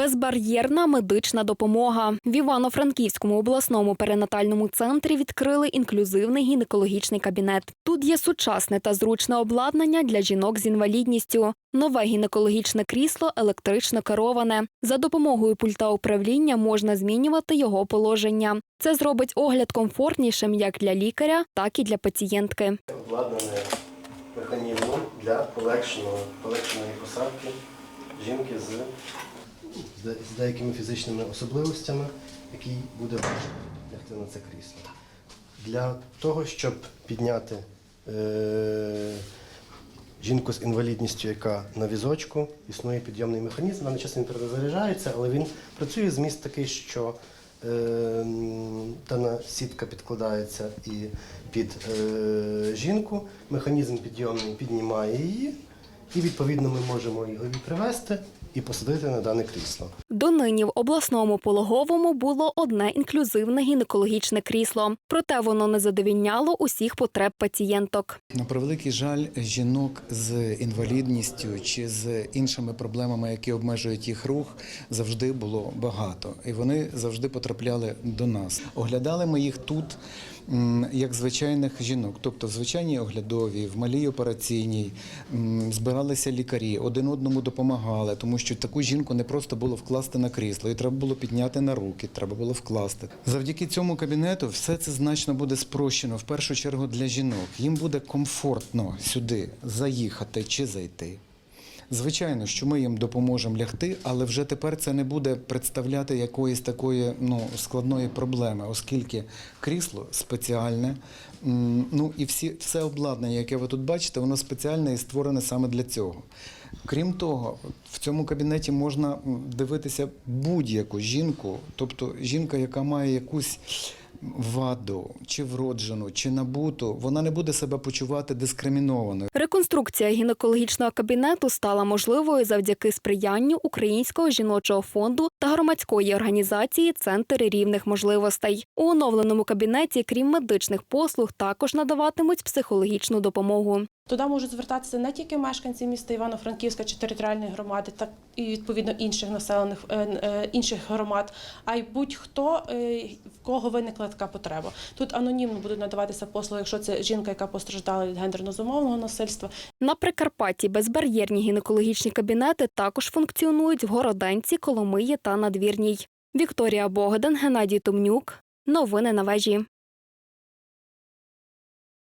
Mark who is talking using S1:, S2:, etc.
S1: Безбар'єрна медична допомога в Івано-Франківському обласному перинатальному центрі відкрили інклюзивний гінекологічний кабінет. Тут є сучасне та зручне обладнання для жінок з інвалідністю. Нове гінекологічне крісло електрично кероване. За допомогою пульта управління можна змінювати його положення. Це зробить огляд комфортнішим як для лікаря, так і для пацієнтки.
S2: обладнане механізмом для полегшеної посадки жінки з, з деякими фізичними особливостями, який буде лягти на це крісло. Для того, щоб підняти е, жінку з інвалідністю, яка на візочку, існує підйомний механізм. На даний час він перезаряджається, але він працює зміст такий, що е, дана сітка підкладається і під е, жінку. Механізм підйомний піднімає її, і відповідно ми можемо його привести і посадити на дане крісло.
S1: Донині в обласному пологовому було одне інклюзивне гінекологічне крісло, проте воно не задовільняло усіх потреб пацієнток.
S3: На превеликий жаль, жінок з інвалідністю чи з іншими проблемами, які обмежують їх рух, завжди було багато, і вони завжди потрапляли до нас. Оглядали ми їх тут як звичайних жінок, тобто в звичайній оглядовій, в малій операційній, збиралися лікарі, один одному допомагали, тому що таку жінку не просто було вкласти на крісло, і треба було підняти на руки, треба було вкласти. Завдяки цьому кабінету все це значно буде спрощено в першу чергу для жінок. Їм буде комфортно сюди заїхати чи зайти. Звичайно, що ми їм допоможемо лягти, але вже тепер це не буде представляти якоїсь такої ну, складної проблеми, оскільки крісло спеціальне, ну і всі, все обладнання, яке ви тут бачите, воно спеціальне і створене саме для цього. Крім того, в цьому кабінеті можна дивитися будь-яку жінку, тобто жінка, яка має якусь ваду, чи вроджену, чи набуту, вона не буде себе почувати дискримінованою.
S1: Реконструкція гінекологічного кабінету стала можливою завдяки сприянню Українського жіночого фонду та громадської організації Центр рівних можливостей. У оновленому кабінеті, крім медичних послуг, також надаватимуть психологічну допомогу.
S4: Туди можуть звертатися не тільки мешканці міста Івано-Франківська чи територіальної громади, так і відповідно інших населених е, е, інших громад, а й будь-хто е, в кого виникла така потреба. Тут анонімно будуть надаватися послуги, якщо це жінка, яка постраждала від гендерно зумовленого насильства,
S1: На Прикарпатті безбар'єрні гінекологічні кабінети також функціонують в Городенці, Коломиї та Надвірній. Вікторія Богдан, Геннадій Томнюк. Новини на вежі.